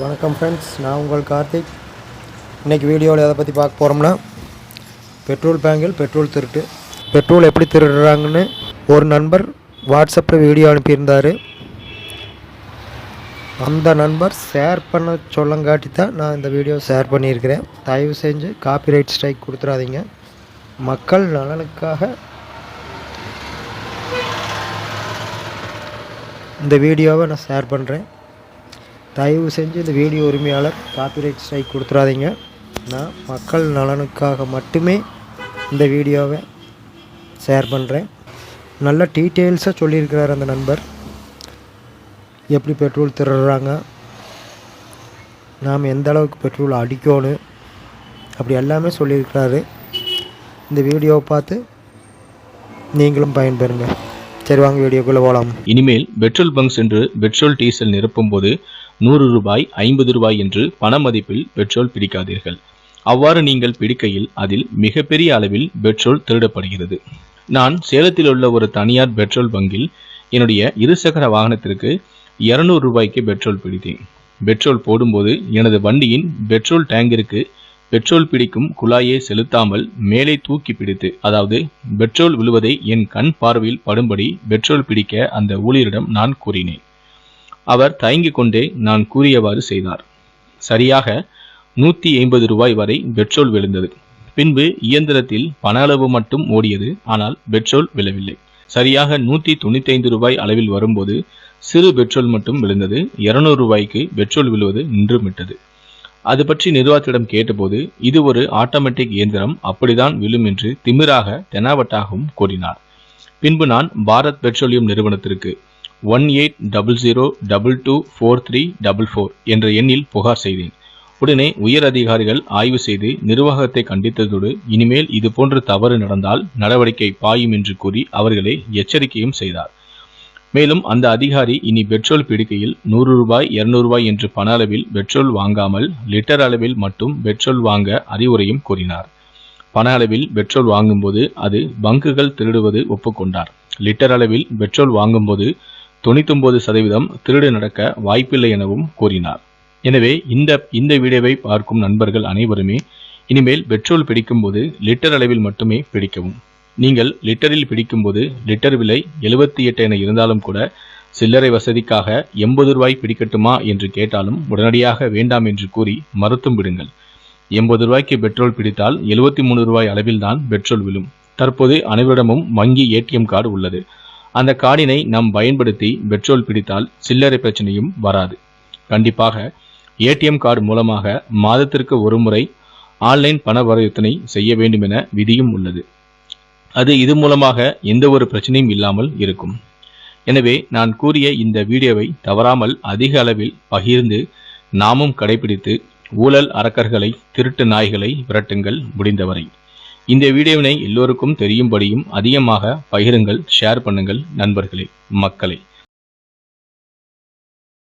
வணக்கம் ஃப்ரெண்ட்ஸ் நான் உங்கள் கார்த்திக். இன்றைக்கி வீடியோவில் எதை பற்றி பார்க்க போகிறோம்னா பெட்ரோல் பேங்கில் பெட்ரோல் திருட்டு. பெட்ரோல் எப்படி திருடுறாங்கன்னு ஒரு நண்பர் வாட்ஸ்அப்பில் வீடியோ அனுப்பியிருந்தார். அந்த நண்பர் ஷேர் பண்ண சொல்லங்காட்டி தான் நான் இந்த வீடியோ ஷேர் பண்ணியிருக்கிறேன். தயவு செஞ்சு காப்பிரைட் ஸ்ட்ரைக் கொடுத்துறாதீங்க மக்கள் நலனுக்காக இந்த வீடியோவை நான் ஷேர் பண்ணுறேன் தயவு செஞ்சு இந்த வீடியோ உரிமையாளர் காப்பிரைட் ஸ்ட்ரைக் கொடுத்துறாதீங்க. நான் மக்கள் நலனுக்காக மட்டுமே இந்த வீடியோவை ஷேர் பண்ணுறேன் நல்ல டீட்டெயில்ஸாக சொல்லியிருக்கிறார் அந்த நண்பர். எப்படி பெட்ரோல் திருடுறாங்க நாம் எந்த அளவுக்கு பெட்ரோல் அடிக்கணும் அப்படி எல்லாமே சொல்லியிருக்கிறாரு. இந்த வீடியோவை பார்த்து நீங்களும் பயன்பெறுங்க. சரி வாங்க வீடியோக்குள்ளே போகலாம் இனிமேல் பெட்ரோல் பங்க் சென்று பெட்ரோல் டீசல் நிரப்பும் போது நூறு ரூபாய் ஐம்பது ரூபாய் என்று பண மதிப்பில் பெட்ரோல் பிடிக்காதீர்கள். அவ்வாறு நீங்கள் பிடிக்கையில் அதில் மிகப்பெரிய அளவில் பெட்ரோல் திருடப்படுகிறது. நான் சேலத்தில் உள்ள ஒரு தனியார் பெட்ரோல் பங்கில் என்னுடைய இருசக்கர வாகனத்திற்கு இருநூறு ரூபாய்க்கு பெட்ரோல் பிடித்தேன். பெட்ரோல் போடும்போது எனது வண்டியின் பெட்ரோல் டேங்கிற்கு பெட்ரோல் பிடிக்கும் குழாயை செலுத்தாமல் மேலே தூக்கி பிடித்து அதாவது பெட்ரோல் விழுவதை என் கண் பார்வையில் படும்படி பெட்ரோல் பிடிக்க அந்த ஊழியரிடம் நான் கூறினேன். அவர் தயங்கிக் கொண்டே நான் கூறியவாறு செய்தார். சரியாக நூற்றி ஐம்பது ரூபாய் வரை பெட்ரோல் விழுந்தது. பின்பு இயந்திரத்தில் பண அளவு மட்டும் ஓடியது ஆனால் பெட்ரோல் விழவில்லை. சரியாக நூற்றி தொண்ணூத்தி ஐந்து ரூபாய் அளவில் வரும்போது சிறு பெட்ரோல் மட்டும் விழுந்தது இருநூறு ரூபாய்க்கு பெட்ரோல் விழுவது நின்றுவிட்டது அது பற்றி நிர்வாகத்திடம் கேட்டபோது இது ஒரு ஆட்டோமேட்டிக் இயந்திரம் அப்படிதான் விழும் என்று திமிராக தெனாவட்டாகவும் கூறினார். பின்பு நான் பாரத் பெட்ரோலியம் நிறுவனத்திற்கு one eight double zero double two four three double four என்ற எண்ணில் புகார் செய்தேன். உடனே உயர் அதிகாரிகள் ஆய்வு செய்து நிர்வாகத்தை கண்டித்ததோடு இனிமேல் இது போன்ற தவறு நடந்தால் நடவடிக்கை பாயும் என்று கூறி அவர்களை எச்சரிக்கையும் செய்தார். மேலும் அந்த அதிகாரி இனி பெட்ரோல் பிடிக்கையில் நூறு ரூபாய் இருநூறு ரூபாய் என்று பண அளவில் பெட்ரோல் வாங்காமல் லிட்டர் அளவில் மட்டும் பெட்ரோல் வாங்க அறிவுரையும் கூறினார். பண அளவில் பெட்ரோல் வாங்கும்போது அது பங்குகள் திருடுவது ஒப்புக்கொண்டார். லிட்டர் அளவில் பெட்ரோல் வாங்கும்போது தொண்ணூத்தொன்பது சதவீதம் திருடு நடக்க வாய்ப்பில்லை எனவும் கூறினார். எனவே இந்த இந்த வீடியோவை பார்க்கும் நண்பர்கள் அனைவருமே இனிமேல் பெட்ரோல் பிடிக்கும்போது லிட்டர் அளவில் மட்டுமே பிடிக்கவும். நீங்கள் லிட்டரில் பிடிக்கும்போது லிட்டர் விலை எழுபத்தி எட்டு என இருந்தாலும் கூட சில்லறை வசதிக்காக எண்பது ரூபாய் பிடிக்கட்டுமா என்று கேட்டாலும் உடனடியாக வேண்டாம் என்று கூறி மறுத்தும் விடுங்கள். எண்பது ரூபாய்க்கு பெட்ரோல் பிடித்தால் எழுபத்தி மூணு ரூபாய் அளவில்தான் பெட்ரோல் விழும். தற்போது அனைவரிடமும் வங்கி ஏடிஎம் கார்டு உள்ளது. அந்த கார்டினை நாம் பயன்படுத்தி பெட்ரோல் பிடித்தால் சில்லறை பிரச்சனையும் வராது. கண்டிப்பாக ஏடிஎம் கார்டு மூலமாக மாதத்திற்கு ஒரு முறை ஆன்லைன் பண பரிவர்த்தனை செய்ய வேண்டும் என விதியும் உள்ளது. அது இது மூலமாக எந்த ஒரு பிரச்சனையும் இல்லாமல் இருக்கும். எனவே நான் கூறிய இந்த வீடியோவை தவறாமல் அதிக அளவில் பகிர்ந்து நாமும் கடைபிடித்து ஊழல் அரக்கர்களை திருட்டு நாய்களை விரட்டுங்கள் முடிந்தவரை. இந்த வீடியோவினை எல்லோருக்கும் தெரியும்படியும் அதிகமாக பகிருங்கள் ஷேர் பண்ணுங்கள் நண்பர்களே மக்களை.